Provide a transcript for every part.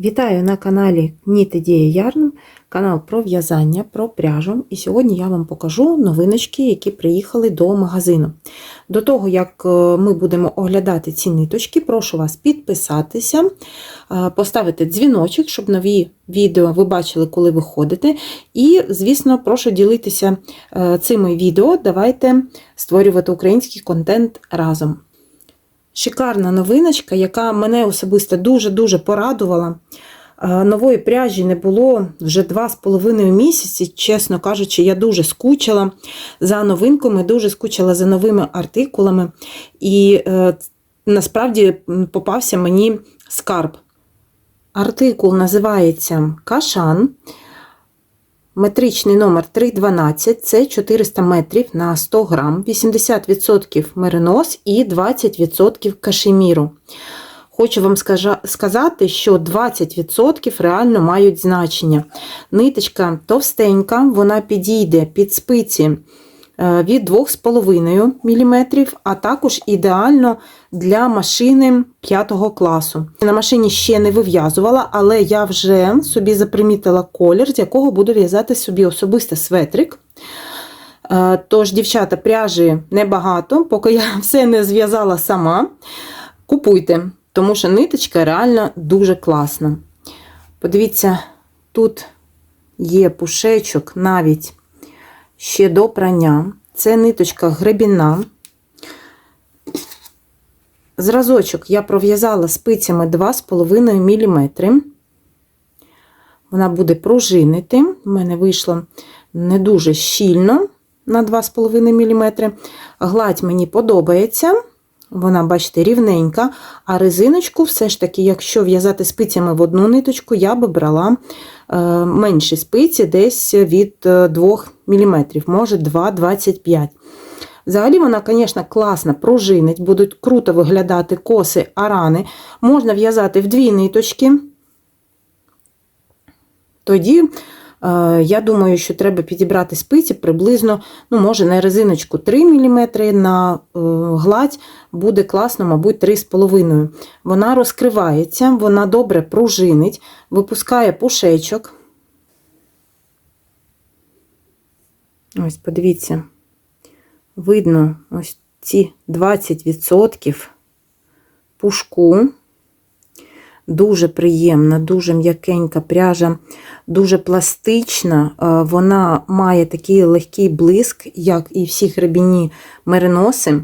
Вітаю на каналі Knit Ідея Ярн, канал про в'язання, про пряжу. І сьогодні я вам покажу новиночки, які приїхали до магазину. До того, як е, ми будемо оглядати ці ниточки, прошу вас підписатися, е, поставити дзвіночок, щоб нові відео ви бачили, коли виходите. І, звісно, прошу ділитися е, цими відео. Давайте створювати український контент разом. Шикарна новиночка, яка мене особисто дуже-дуже порадувала. Е, Нової пряжі не було вже два з половиною місяці. Чесно кажучи, я дуже скучила за новинками, дуже скучила за новими артикулами. І е, насправді попався мені скарб. Артикул називається Кашан. Метричний номер 312 це 400 метрів на 100 грам, 80% меринос і 20% кашеміру. Хочу вам сказати, що 20% реально мають значення. Ниточка товстенька, вона підійде під спиці від 2,5 мм, а також ідеально для машини 5 класу. На машині ще не вив'язувала, але я вже собі запримітила колір, з якого буду в'язати собі особисто светрик. Е, Тож, дівчата, пряжі небагато, поки я все не зв'язала сама. Купуйте, тому що ниточка реально дуже класна. Подивіться, тут є пушечок навіть ще до прання. Це ниточка гребінна. Зразочок я пров'язала спицями 2,5 мм. Вона буде пружинити. У мене вийшло не дуже щільно на 2,5 мм. Гладь мені подобається. Вона, бачите, рівненька, а резиночку, все ж таки, якщо в'язати спицями в одну ниточку, я би брала е, менші спиці, десь від е, 2 мм, може 2,25 Взагалі вона, звісно, класно пружинить, будуть круто виглядати коси, арани. Можна в'язати в дві ниточки. Тоді, е, я думаю, що треба підібрати спиці приблизно, ну, може, на резиночку 3 мм, на е, гладь буде класно, мабуть, 3,5 Вона розкривається, вона добре пружинить, випускає пушечок. Ось, подивіться, видно ось ці 20% пушку. Дуже приємна, дуже м'якенька пряжа, дуже пластична. Е, Вона має такий легкий блиск, як і всі гребінні мериноси.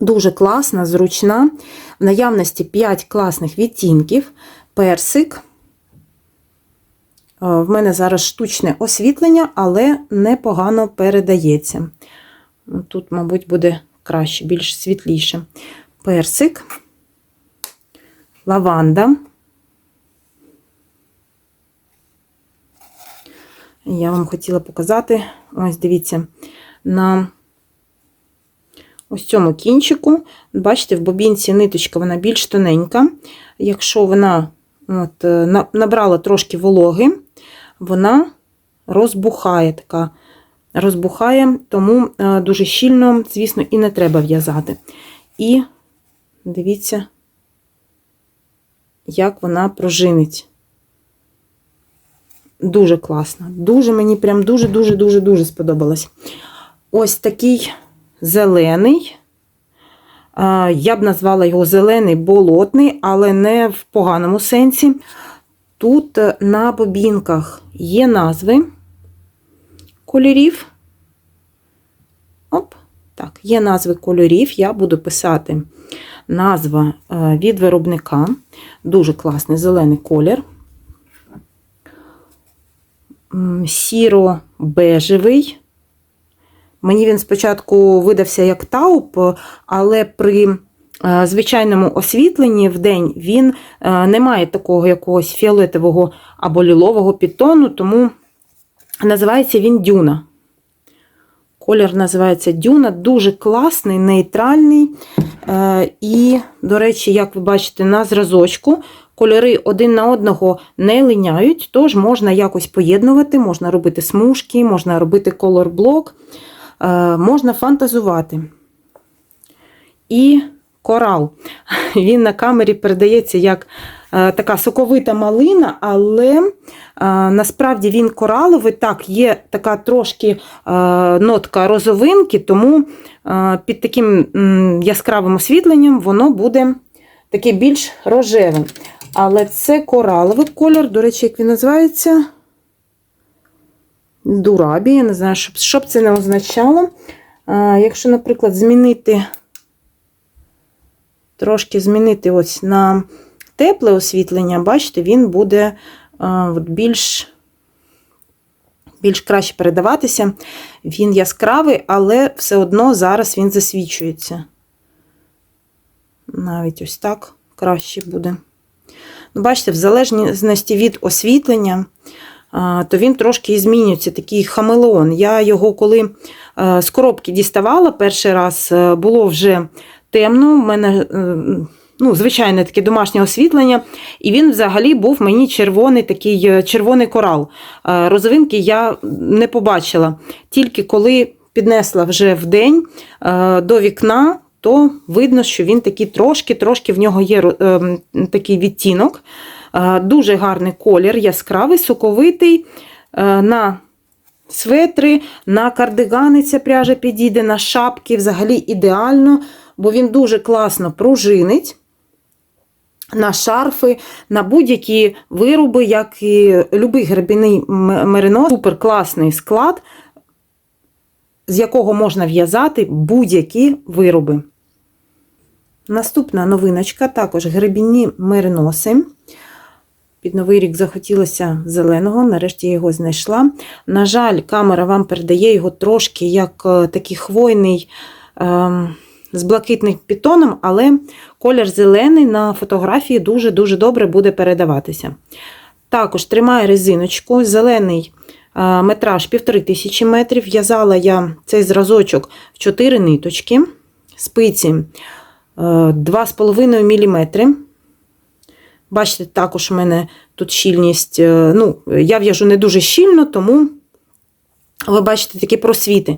Дуже класна, зручна. В наявності 5 класних відтінків, персик. Е, В мене зараз штучне освітлення, але непогано передається. Тут, мабуть, буде краще, більш світліше. Персик лаванда. Я вам хотіла показати, ось дивіться, на ось цьому кінчику, бачите, в бобінці ниточка вона більш тоненька. Якщо вона от, набрала трошки вологи, вона розбухає така. Розбухає, тому е, дуже щільно, звісно, і не треба в'язати. І дивіться, як вона пружинить. Дуже класно. Дуже мені прям дуже-дуже-дуже-дуже сподобалось. Ось такий зелений. Я б назвала його зелений болотний, але не в поганому сенсі. Тут е, на бобінках є назви кольорів. Оп, так, є назви кольорів. Я буду писати назва е, від виробника. Дуже класний зелений колір. Сіро-бежевий. Мені він спочатку видався як тауп, але при е, звичайному освітленні в день він е, не має такого якогось фіолетового або лілового підтону, тому називається він дюна. Колір називається дюна, дуже класний, нейтральний. Е, І, до речі, як ви бачите, на зразочку кольори один на одного не линяють, тож можна якось поєднувати, можна робити смужки, можна робити колор-блок, можна фантазувати. І корал. Він на камері передається як е, така соковита малина, але е, насправді він кораловий. Так, є така трошки е, нотка розовинки, тому е, під таким яскравим освітленням воно буде таке більш рожеве. Але це кораловий колір, до речі, як він називається? Дурабі, я не знаю, що, що б це не означало. Якщо, наприклад, змінити, трошки змінити ось на тепле освітлення, бачите, він буде більш, більш краще передаватися. Він яскравий, але все одно зараз він засвічується. Навіть ось так краще буде. Ну, Бачите, в залежності від освітлення, то він трошки і змінюється, такий хамелеон. Я його, коли е, з коробки діставала перший раз, е, було вже темно. У мене е, ну, звичайне таке домашнє освітлення, і він взагалі був мені червоний такий е, червоний корал. Е, Розовинки я не побачила. Тільки коли піднесла вже в день е, до вікна, то видно, що він такий трошки-трошки в нього є такий відтінок. Дуже гарний колір, яскравий, соковитий. На светри, на кардигани ця пряжа підійде, на шапки взагалі ідеально, бо він дуже класно пружинить. На шарфи, на будь-які вироби, як і любий гребінний м- меринос. Супер класний склад, з якого можна в'язати будь-які вироби. Наступна новиночка також гребінні мериноси. Під новий рік захотілося зеленого, нарешті я його знайшла. На жаль, камера вам передає його трошки як е, такий хвойний е, з блакитним підтоном, але колір зелений на фотографії дуже-дуже добре буде передаватися. Також тримає резиночку, зелений е, метраж 1500 метрів. В'язала я цей зразочок в 4 ниточки, спиці е, 2,5 мм. Бачите, також у мене тут щільність. е, Ну, я в'яжу не дуже щільно, тому ви бачите такі просвіти.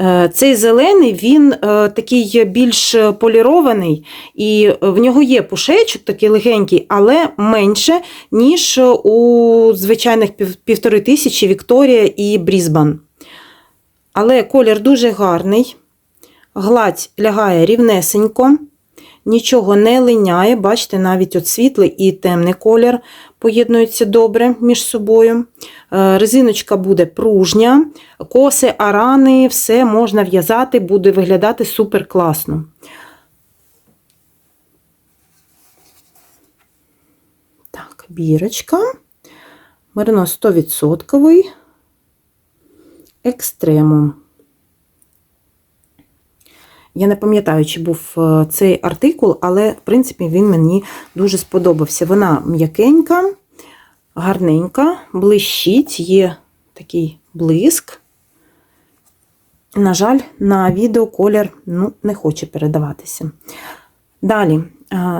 Е, Цей зелений, він е, такий більш полірований, і в нього є пушечок такий легенький, але менше, ніж у звичайних півтори тисячі Вікторія і Брізбан. Але колір дуже гарний, гладь лягає рівнесенько. Нічого не линяє, бачите, навіть от світлий і темний колір поєднуються добре між собою. Е, Резиночка буде пружня, коси, арани, все можна в'язати, буде виглядати супер класно. Так, бірочка. Меринос 100%. Екстремум. Я не пам'ятаю, чи був е, цей артикул, але, в принципі, він мені дуже сподобався. Вона м'якенька, гарненька, блищить, є такий блиск. На жаль, на відео колір ну, не хоче передаватися. Далі,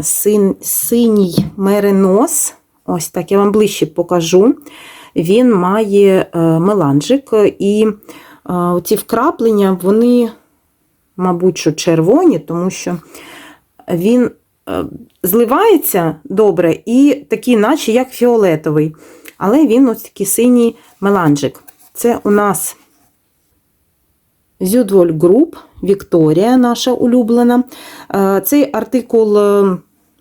син, синій меринос, ось так я вам ближче покажу. Він має е, меланжик, і е, ці вкраплення, вони мабуть, що червоні, тому що він е, зливається добре і такий, наче як фіолетовий. Але він ось такий синій меланжик. Це у нас Зюдволь Груп, Вікторія, наша улюблена. Е, Цей артикул е,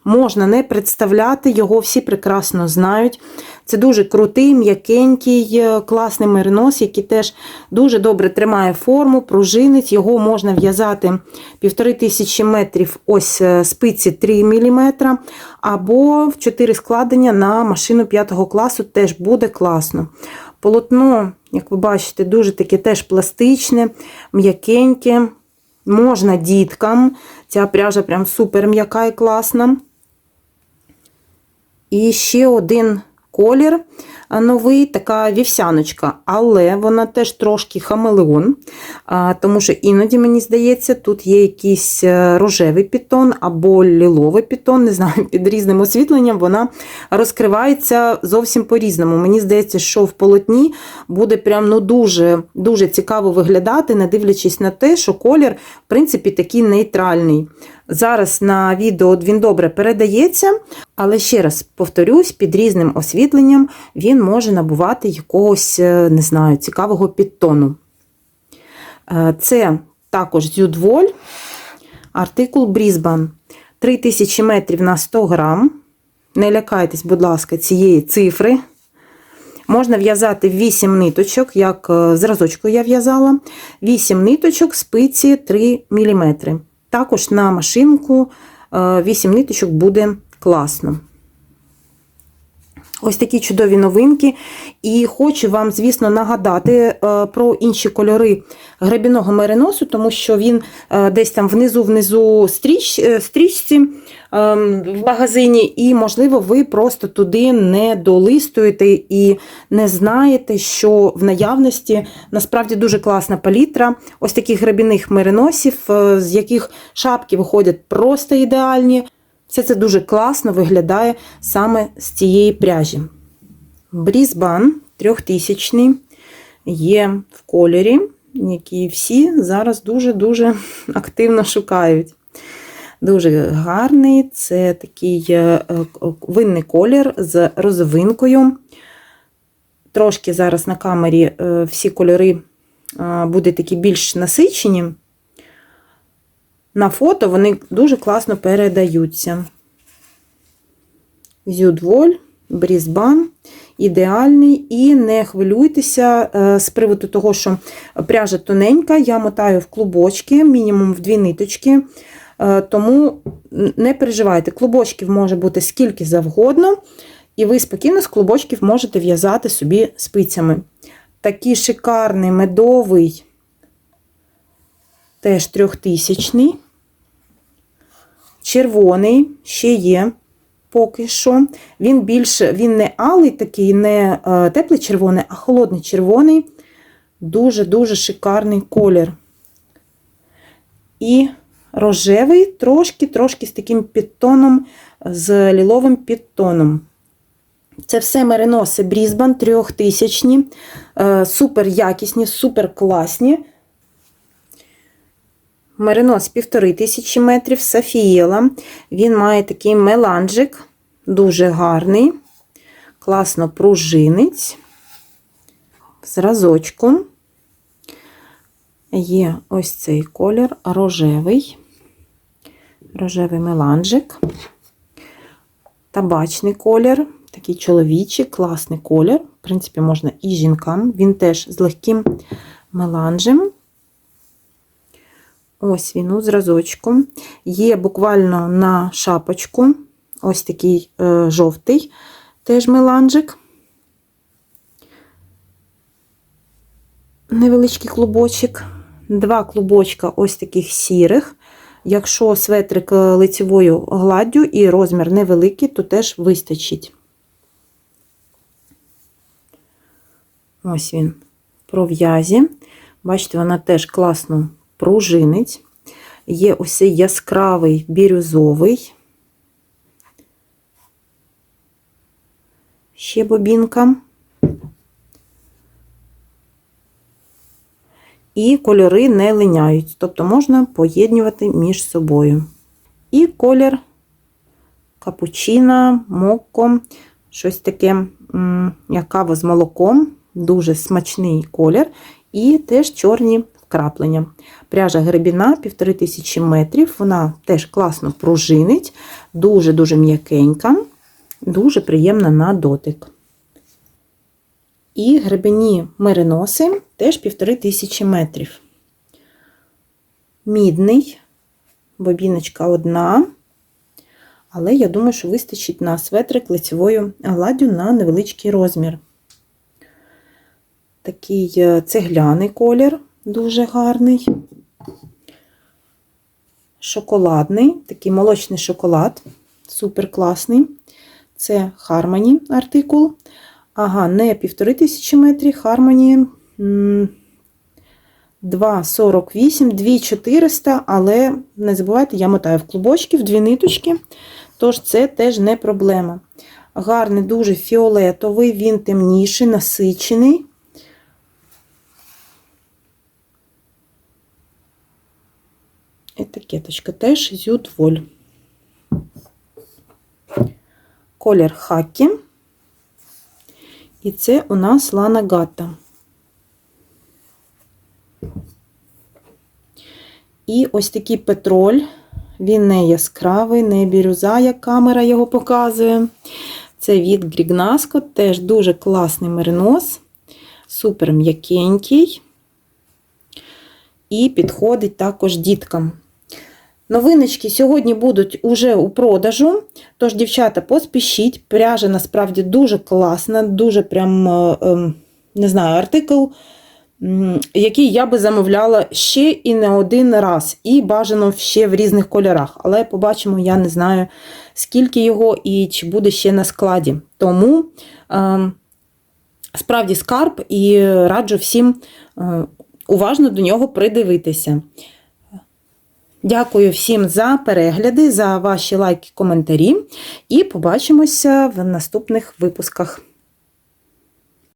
можна не представляти, його всі прекрасно знають. Це дуже крутий, м'якенький, е, класний меринос, який теж дуже добре тримає форму, пружинить. Його можна в'язати 1500 метрів, ось е, спиці 3 мм, або в 4 складення на машину 5 класу теж буде класно. Полотно, як ви бачите, дуже таке теж пластичне, м'якеньке. Можна діткам. Ця пряжа прям супер м'яка і класна. І ще один колір. новий, така вівсяночка, але вона теж трошки хамелеон, тому що іноді, мені здається, тут є якийсь е, рожевий пітон або ліловий пітон, не знаю, під різним освітленням вона розкривається зовсім по-різному. Мені здається, що в полотні буде прям ну, дуже, дуже цікаво виглядати, не дивлячись на те, що колір, в принципі, такий нейтральний. Зараз на відео він добре передається, але ще раз повторюсь, під різним освітленням він може набувати якогось, е, не знаю, цікавого підтону. Е, Це також зюдволь, артикул Брізбан. 3000 метрів на 100 грам. Не лякайтесь, будь ласка, цієї цифри. Можна в'язати 8 ниточок, як е, зразочку я в'язала. 8 ниточок, спиці 3 мм. Також на машинку 8 ниточок буде класно. Ось такі чудові новинки. І хочу вам, звісно, нагадати е, про інші кольори гребіного мериносу, тому що він е, десь там внизу-внизу е, стрічці в магазині, і, можливо, ви просто туди не долистуєте і не знаєте, що в наявності насправді дуже класна палітра ось таких гребіних мериносів, з яких шапки виходять просто ідеальні. Все це дуже класно виглядає саме з цієї пряжі. Брізбан 3000 є в кольорі, який всі зараз дуже-дуже активно шукають. Дуже гарний, це такий е, винний колір з розовинкою. Трошки зараз на камері е, всі кольори е, будуть такі більш насичені. На фото вони дуже класно передаються. Зюдволь, брізбан, ідеальний, і не хвилюйтеся з приводу того, що пряжа тоненька, я мотаю в клубочки, мінімум в дві ниточки. Тому не переживайте, клубочків може бути скільки завгодно, і ви спокійно з клубочків можете в'язати собі спицями. Такий шикарний медовий, теж трьохтисячний. Червоний ще є поки що. Він більше, він не алий такий, не теплий червоний, а холодний червоний. Дуже-дуже шикарний колір. І рожевий, трошки-трошки з таким підтоном, з ліловим підтоном. Це все мериноси Брізбан 3000, супер якісні, супер класні. Меринос 1500 метрів, Сафієла. Він має такий меланжик, дуже гарний, класно пружинець. Зразочку. Є ось цей колір рожевий, рожевий меланжик, табачний колір, такий чоловічий, класний колір. В принципі, можна і жінкам. Він теж з легким меланжем. Ось він у зразочку. Є буквально на шапочку ось такий е, жовтий теж меланжик. Невеличкий клубочок, два клубочка ось таких сірих. Якщо светрик лицевою гладдю і розмір невеликий, то теж вистачить. Ось він про в'язі. Бачите, вона теж класно пружинить. Є ось яскравий бірюзовий. Ще бобінка. І кольори не линяють, тобто можна поєднувати між собою. І колір капучино, мокко, щось таке, як кава з молоком, дуже смачний колір, і теж чорні вкраплення. Пряжа гребіна 1500 метрів, вона теж класно пружинить, дуже-дуже м'якенька, дуже приємна на дотик. І гребені мериноси теж 1500 метрів. Мідний, бобіночка одна, але я думаю, що вистачить на светрик лицевою гладдю на невеличкий розмір. Такий е, цегляний колір, дуже гарний, шоколадний, такий молочний шоколад, супер класний. Це Harmony артикул. Ага, не 1500 метрів, Harmony 2,48, 2,400, але не забувайте, я мотаю в клубочки, в дві ниточки, тож це теж не проблема. Гарний, дуже фіолетовий, він темніший, насичений. Етикеточка теж зюдволь. Колір хакі. І це у нас Лана Гатта. І ось такий петроль. Він не яскравий, не бірюза, як камера його показує. Це від Грігнаско, теж дуже класний меринос, супер м'якенький. І підходить також діткам. Новиночки сьогодні будуть уже у продажу. Тож, дівчата, поспішіть. Пряжа насправді дуже класна, дуже прям, е, е, не знаю, артикул, який я би замовляла ще і не один раз, і бажано ще в різних кольорах. Але побачимо, я не знаю, скільки його і чи буде ще на складі. Тому е, справді скарб і раджу всім е, уважно до нього придивитися. Дякую всім за перегляди, за ваші лайки, коментарі. І побачимося в наступних випусках.